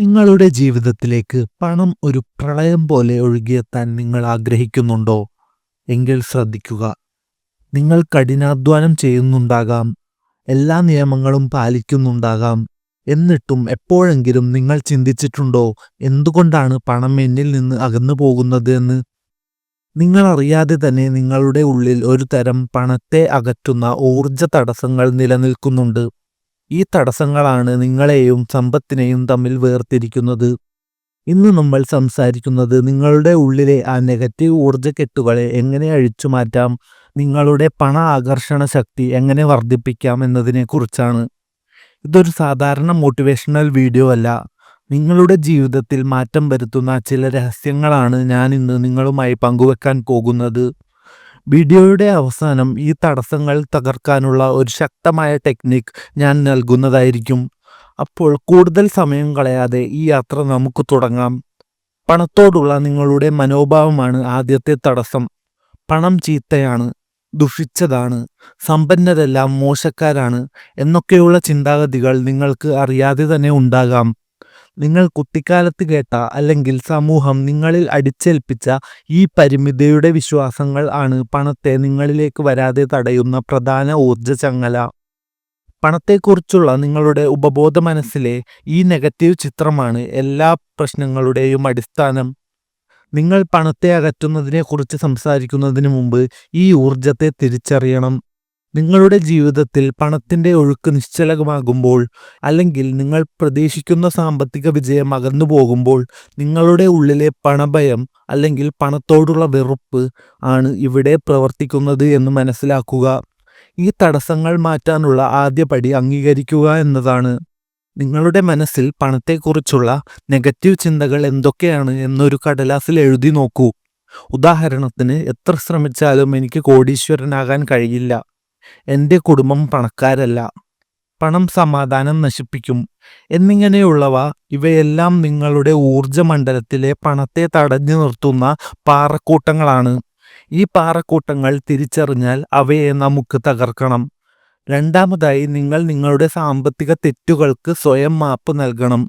നിങ്ങളുടെ ജീവിതത്തിലേക്ക് പണം ഒരു പ്രളയം പോലെ ഒഴുകിയെത്താൻ നിങ്ങൾ ആഗ്രഹിക്കുന്നുണ്ടോ? എങ്കിൽ ശ്രദ്ധിക്കുക. നിങ്ങൾ കഠിനാധ്വാനം ചെയ്യുന്നുണ്ടാകാം. എല്ലാ നിയമങ്ങളും പാലിക്കുന്നുണ്ടാകാം. എന്നിട്ടും എപ്പോഴെങ്കിലും നിങ്ങൾ ചിന്തിച്ചിട്ടുണ്ടോ? എന്തുകൊണ്ടാണ് പണം എന്നിൽ നിന്ന് അകന്നു പോകുന്നത് എന്ന്? നിങ്ങൾ അറിയാതെ തന്നെ നിങ്ങളുടെ ഉള്ളിൽ ഒരു തരം പണത്തെ അകറ്റുന്ന ഊർജ തടസ്സങ്ങൾ നിലനിൽക്കുന്നുണ്ട്. ഈ തടസ്സങ്ങളാണ് നിങ്ങളെയും സമ്പത്തിനെയും തമ്മിൽ വേർതിരിക്കുന്നത്. ഇന്ന് നമ്മൾ സംസാരിക്കുന്നത് നിങ്ങളുടെ ഉള്ളിലെ ആ നെഗറ്റീവ് ഊർജക്കെട്ടുകളെ എങ്ങനെ അഴിച്ചു മാറ്റാം നിങ്ങളുടെ പണ ആകർഷണ ശക്തി എങ്ങനെ വർദ്ധിപ്പിക്കാം എന്നതിനെക്കുറിച്ചാണ് ഇതൊരു സാധാരണ മോട്ടിവേഷണൽ വീഡിയോ അല്ല. നിങ്ങളുടെ ജീവിതത്തിൽ മാറ്റം വരുത്തുന്ന ചില രഹസ്യങ്ങളാണ് ഞാൻ ഇന്ന് നിങ്ങളുമായി പങ്കുവെക്കാൻ പോകുന്നത്. വീഡിയോയുടെ അവസാനം ഈ തടസ്സങ്ങൾ തകർക്കാനുള്ള ഒരു ശക്തമായ ടെക്നിക് ഞാൻ നൽകുന്നതായിരിക്കും. അപ്പോൾ കൂടുതൽ സമയം കളയാതെ ഈ യാത്ര നമുക്ക് തുടങ്ങാം. പണത്തോടുള്ള നിങ്ങളുടെ മനോഭാവമാണ് ആദ്യത്തെ തടസ്സം. പണം ചീത്തയാണ് ദുഷിച്ചതാണ് സമ്പന്നരെല്ലാം മോശക്കാരാണ് എന്നൊക്കെയുള്ള ചിന്താഗതികൾ നിങ്ങൾക്ക് അറിയാതെ തന്നെ ഉണ്ടാകാം. നിങ്ങൾ കുട്ടിക്കാലത്ത് കേട്ട അല്ലെങ്കിൽ സമൂഹം നിങ്ങളിൽ അടിച്ചേൽപ്പിച്ച ഈ പരിമിതിയുടെ വിശ്വാസങ്ങൾ ആണ് പണത്തെ നിങ്ങളിലേക്ക് വരാതെ തടയുന്ന പ്രധാന ഊർജ ചങ്ങല പണത്തെക്കുറിച്ചുള്ള നിങ്ങളുടെ ഉപബോധ മനസ്സിലെ ഈ നെഗറ്റീവ് ചിത്രമാണ് എല്ലാ പ്രശ്നങ്ങളുടെയും അടിസ്ഥാനം. നിങ്ങൾ പണത്തെ അകറ്റുന്നതിനെക്കുറിച്ച് സംസാരിക്കുന്നതിന് മുമ്പ് ഈ ഊർജത്തെ തിരിച്ചറിയണം. നിങ്ങളുടെ ജീവിതത്തിൽ പണത്തിന്റെ ഒഴുക്ക് നിശ്ചലമാകുമ്പോൾ അല്ലെങ്കിൽ നിങ്ങൾ പ്രതീക്ഷിക്കുന്ന സാമ്പത്തിക വിജയം അകന്നു പോകുമ്പോൾ നിങ്ങളുടെ ഉള്ളിലെ പണഭയം അല്ലെങ്കിൽ പണത്തോടുള്ള വെറുപ്പ് ആണ് ഇവിടെ പ്രവർത്തിക്കുന്നത് എന്ന് മനസ്സിലാക്കുക. ഈ തടസ്സങ്ങൾ മാറ്റാനുള്ള ആദ്യപടി അംഗീകരിക്കുക എന്നതാണ്. നിങ്ങളുടെ മനസ്സിൽ പണത്തെക്കുറിച്ചുള്ള നെഗറ്റീവ് ചിന്തകൾ എന്തൊക്കെയാണ് എന്നൊരു കടലാസിൽ എഴുതി നോക്കൂ. ഉദാഹരണത്തിന് എത്ര ശ്രമിച്ചാലും എനിക്ക് കോടീശ്വരനാകാൻ കഴിയില്ല. എന്റെ കുടുംബം പണക്കാരല്ല. പണം സമാധാനം നശിപ്പിക്കും. എന്നിങ്ങനെയുള്ളവ ഇവയെല്ലാം നിങ്ങളുടെ ഊർജമണ്ഡലത്തിലെ പണത്തെ തടഞ്ഞു നിർത്തുന്ന പാറക്കൂട്ടങ്ങളാണ്. ഈ പാറക്കൂട്ടങ്ങൾ തിരിച്ചറിഞ്ഞാൽ അവയെ നമുക്ക് തകർക്കണം. രണ്ടാമതായി നിങ്ങൾ നിങ്ങളുടെ സാമ്പത്തിക തെറ്റുകൾക്ക് സ്വയം മാപ്പ് നൽകണം.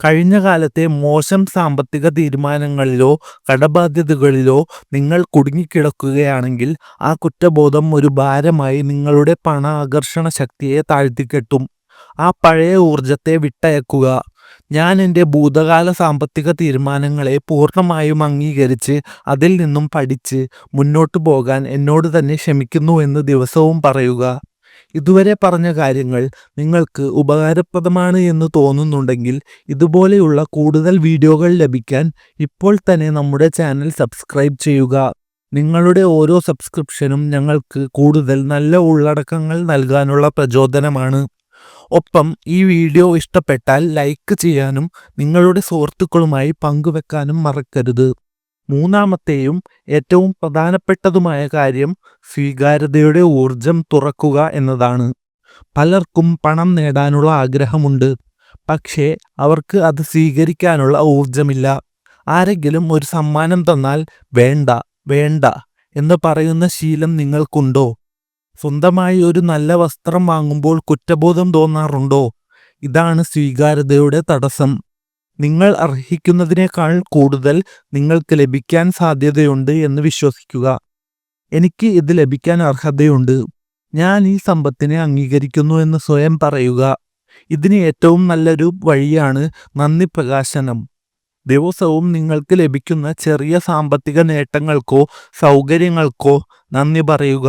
കഴിഞ്ഞ കാലത്തെ മോശം സാമ്പത്തിക തീരുമാനങ്ങളിലോ കടബാധ്യതകളിലോ നിങ്ങൾ കുടുങ്ങിക്കിടക്കുകയാണെങ്കിൽ ആ കുറ്റബോധം ഒരു ഭാരമായി നിങ്ങളുടെ പണ ആകർഷണ ശക്തിയെ താഴ്ത്തിക്കെട്ടും. ആ പഴയ ഊർജത്തെ വിട്ടയക്കുക. ഞാൻ എന്റെ ഭൂതകാല സാമ്പത്തിക തീരുമാനങ്ങളെ പൂർണമായും അംഗീകരിച്ച് അതിൽ നിന്നും പഠിച്ച് മുന്നോട്ടു പോകാൻ എന്നോട് തന്നെ ക്ഷമിക്കുന്നു എന്ന് ദിവസവും പറയുക. ഇതുവരെ പറഞ്ഞ കാര്യങ്ങൾ നിങ്ങൾക്ക് ഉപകാരപ്രദമാണ് എന്ന് തോന്നുന്നുണ്ടെങ്കിൽ ഇതുപോലെയുള്ള കൂടുതൽ വീഡിയോകൾ ലഭിക്കാൻ ഇപ്പോൾ തന്നെ നമ്മുടെ ചാനൽ സബ്സ്ക്രൈബ് ചെയ്യുക. നിങ്ങളുടെ ഓരോ സബ്സ്ക്രിപ്ഷനും ഞങ്ങൾക്ക് കൂടുതൽ നല്ല ഉള്ളടക്കങ്ങൾ നൽകാനുള്ള പ്രചോദനമാണ്. ഒപ്പം ഈ വീഡിയോ ഇഷ്ടപ്പെട്ടാൽ ലൈക്ക് ചെയ്യാനും നിങ്ങളുടെ സുഹൃത്തുക്കളുമായി പങ്കുവെക്കാനും മറക്കരുത്. മൂന്നാമത്തെയും ഏറ്റവും പ്രധാനപ്പെട്ടതുമായ കാര്യം സ്വീകാര്യതയുടെ ഊർജം തുറക്കുക എന്നതാണ്. പലർക്കും പണം നേടാനുള്ള ആഗ്രഹമുണ്ട്. പക്ഷേ അവർക്ക് അത് സ്വീകരിക്കാനുള്ള ഊർജമില്ല ആരെങ്കിലും ഒരു സമ്മാനം തന്നാൽ വേണ്ട വേണ്ട എന്ന് പറയുന്ന ശീലം നിങ്ങൾക്കുണ്ടോ? സ്വന്തമായി ഒരു നല്ല വസ്ത്രം വാങ്ങുമ്പോൾ കുറ്റബോധം തോന്നാറുണ്ടോ? ഇതാണ് സ്വീകാര്യതയുടെ തടസ്സം. നിങ്ങൾ അർഹിക്കുന്നതിനേക്കാൾ കൂടുതൽ നിങ്ങൾക്ക് ലഭിക്കാൻ സാധ്യതയുണ്ട് എന്ന് വിശ്വസിക്കുക. എനിക്ക് ഇത് ലഭിക്കാൻ അർഹതയുണ്ട്. ഞാൻ ഈ സമ്പത്തിനെ അംഗീകരിക്കുന്നു എന്ന് സ്വയം പറയുക. ഇതിന് ഏറ്റവും നല്ലൊരു വഴിയാണ് നന്ദി പ്രകാശനം. ദിവസവും നിങ്ങൾക്ക് ലഭിക്കുന്ന ചെറിയ സാമ്പത്തിക നേട്ടങ്ങൾക്കോ സൗകര്യങ്ങൾക്കോ നന്ദി പറയുക.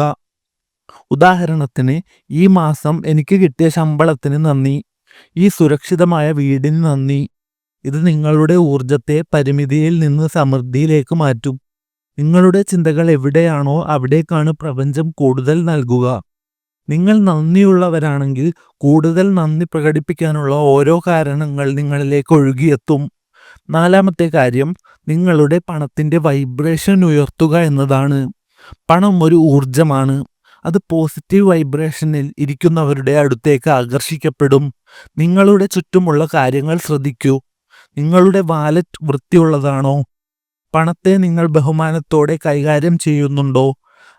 ഉദാഹരണത്തിന് ഈ മാസം എനിക്ക് കിട്ടിയ ശമ്പളത്തിന് നന്ദി. ഈ സുരക്ഷിതമായ വീടിന് നന്ദി. ഇത് നിങ്ങളുടെ ഊർജത്തെ പരിമിതിയിൽ നിന്ന് സമൃദ്ധിയിലേക്ക് മാറ്റും. നിങ്ങളുടെ ചിന്തകൾ എവിടെയാണോ അവിടേക്കാണ് പ്രപഞ്ചം കൂടുതൽ നൽകുക. നിങ്ങൾ നന്ദിയുള്ളവരാണെങ്കിൽ കൂടുതൽ നന്ദി പ്രകടിപ്പിക്കാനുള്ള ഓരോ കാരണങ്ങൾ നിങ്ങളിലേക്ക് ഒഴുകിയെത്തും. നാലാമത്തെ കാര്യം നിങ്ങളുടെ പണത്തിന്റെ വൈബ്രേഷൻ ഉയർത്തുക എന്നതാണ്. പണം ഒരു ഊർജമാണ് അത് പോസിറ്റീവ് വൈബ്രേഷനിൽ ഇരിക്കുന്നവരുടെ അടുത്തേക്ക് ആകർഷിക്കപ്പെടും. നിങ്ങളുടെ ചുറ്റുമുള്ള കാര്യങ്ങൾ ശ്രദ്ധിക്കൂ. നിങ്ങളുടെ വാലറ്റ് വൃത്തിയുള്ളതാണോ? പണത്തെ നിങ്ങൾ ബഹുമാനത്തോടെ കൈകാര്യം ചെയ്യുന്നുണ്ടോ?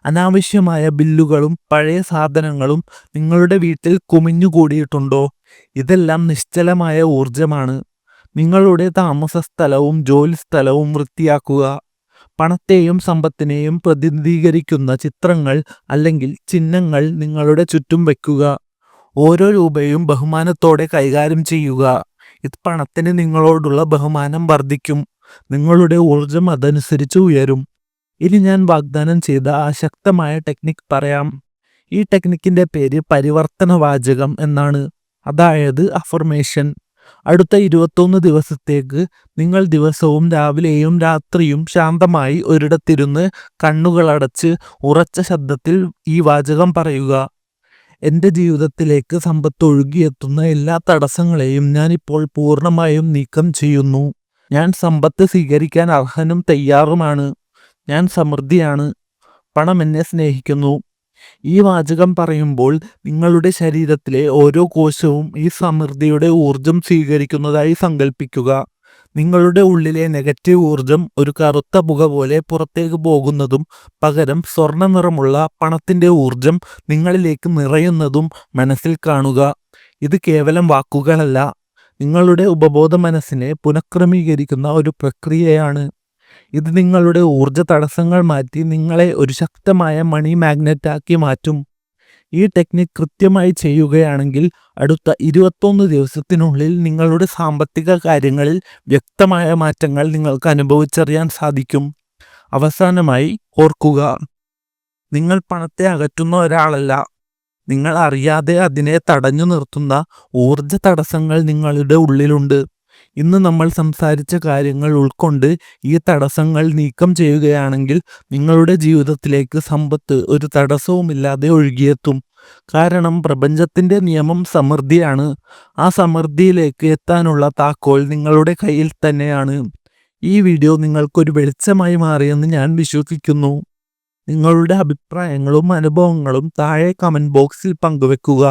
അനാവശ്യമായ ബില്ലുകളും പഴയ സാധനങ്ങളും നിങ്ങളുടെ വീട്ടിൽ കുമിഞ്ഞുകൂടിയിട്ടുണ്ടോ? ഇതെല്ലാം നിശ്ചലമായ ഊർജമാണ് നിങ്ങളുടെ താമസ സ്ഥലവും ജോലി സ്ഥലവും വൃത്തിയാക്കുക. പണത്തെയും സമ്പത്തിനെയും പ്രതിനിധീകരിക്കുന്ന ചിത്രങ്ങൾ അല്ലെങ്കിൽ ചിഹ്നങ്ങൾ നിങ്ങളുടെ ചുറ്റും വയ്ക്കുക. ഓരോ രൂപയും ബഹുമാനത്തോടെ കൈകാര്യം ചെയ്യുക. ഇത് പണത്തിന് നിങ്ങളോടുള്ള ബഹുമാനം വർദ്ധിക്കും. നിങ്ങളുടെ ഊർജം അതനുസരിച്ച് ഉയരും. ഇനി ഞാൻ വാഗ്ദാനം ചെയ്ത ആ ശക്തമായ ടെക്നിക് പറയാം. ഈ ടെക്നിക്കിന്റെ പേര് പരിവർത്തന വാചകം എന്നാണ്. അതായത് അഫർമേഷൻ അടുത്ത ഇരുപത്തൊന്ന് ദിവസത്തേക്ക് നിങ്ങൾ ദിവസവും രാവിലെയും രാത്രിയും ശാന്തമായി ഒരിടത്തിരുന്ന് കണ്ണുകളടച്ച് ഉറച്ച ശബ്ദത്തിൽ ഈ വാചകം പറയുക. എന്റെ ജീവിതത്തിലേക്ക് സമ്പത്ത് ഒഴുകിയെത്തുന്ന എല്ലാ തടസ്സങ്ങളെയും ഞാനിപ്പോൾ പൂർണമായും നീക്കം ചെയ്യുന്നു. ഞാൻ സമ്പത്ത് സ്വീകരിക്കാൻ അർഹനും തയ്യാറുമാണ്. ഞാൻ സമൃദ്ധിയാണ്. പണം എന്നെ സ്നേഹിക്കുന്നു. ഈ വാചകം പറയുമ്പോൾ നിങ്ങളുടെ ശരീരത്തിലെ ഓരോ കോശവും ഈ സമൃദ്ധിയുടെ ഊർജം സ്വീകരിക്കുന്നതായി സങ്കല്പിക്കുക നിങ്ങളുടെ ഉള്ളിലെ നെഗറ്റീവ് ഊർജം ഒരു കറുത്ത പുക പോലെ പുറത്തേക്ക് പോകുന്നതും പകരം സ്വർണ നിറമുള്ള പണത്തിന്റെ ഊർജം നിങ്ങളിലേക്ക് നിറയുന്നതും മനസ്സിൽ കാണുക. ഇത് കേവലം വാക്കുകളല്ല. നിങ്ങളുടെ ഉപബോധ മനസ്സിനെ പുനഃക്രമീകരിക്കുന്ന ഒരു പ്രക്രിയയാണ്. ഇത് നിങ്ങളുടെ ഊർജ തടസ്സങ്ങൾ മാറ്റി നിങ്ങളെ ഒരു ശക്തമായ മണി മാഗ്നറ്റാക്കി മാറ്റും. ഈ ടെക്നിക് കൃത്യമായി ചെയ്യുകയാണെങ്കിൽ അടുത്ത ഇരുപത്തൊന്ന് ദിവസത്തിനുള്ളിൽ നിങ്ങളുടെ സാമ്പത്തിക കാര്യങ്ങളിൽ വ്യക്തമായ മാറ്റങ്ങൾ നിങ്ങൾക്ക് അനുഭവിച്ചറിയാൻ സാധിക്കും. അവസാനമായി ഓർക്കുക നിങ്ങൾ പണത്തെ അകറ്റുന്ന ഒരാളല്ല. നിങ്ങൾ അറിയാതെ അതിനെ തടഞ്ഞു നിർത്തുന്ന ഊർജ തടസ്സങ്ങൾ നിങ്ങളുടെ ഉള്ളിലുണ്ട്. ഇന്ന് നമ്മൾ സംസാരിച്ച കാര്യങ്ങൾ ഉൾക്കൊണ്ട് ഈ തടസ്സങ്ങൾ നീക്കം ചെയ്യുകയാണെങ്കിൽ നിങ്ങളുടെ ജീവിതത്തിലേക്ക് സമ്പത്ത് ഒരു തടസ്സവുമില്ലാതെ ഒഴുകിയെത്തും. കാരണം പ്രപഞ്ചത്തിന്റെ നിയമം സമൃദ്ധിയാണ്. ആ സമൃദ്ധിയിലേക്ക് എത്താനുള്ള താക്കോൽ നിങ്ങളുടെ കയ്യിൽ തന്നെയാണ്. ഈ വീഡിയോ നിങ്ങൾക്കൊരു വെളിച്ചമായി മാറിയെന്ന് ഞാൻ വിശ്വസിക്കുന്നു. നിങ്ങളുടെ അഭിപ്രായങ്ങളും അനുഭവങ്ങളും താഴെ കമന്റ് ബോക്സിൽ പങ്കുവെക്കുക.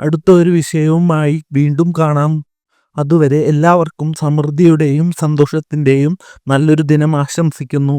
അടുത്ത ഒരു വിഷയവുമായി വീണ്ടും കാണാം. അതുവരെ എല്ലാവർക്കും സമൃദ്ധിയുടെയും സന്തോഷത്തിന്റെയും നല്ലൊരു ദിനം ആശംസിക്കുന്നു.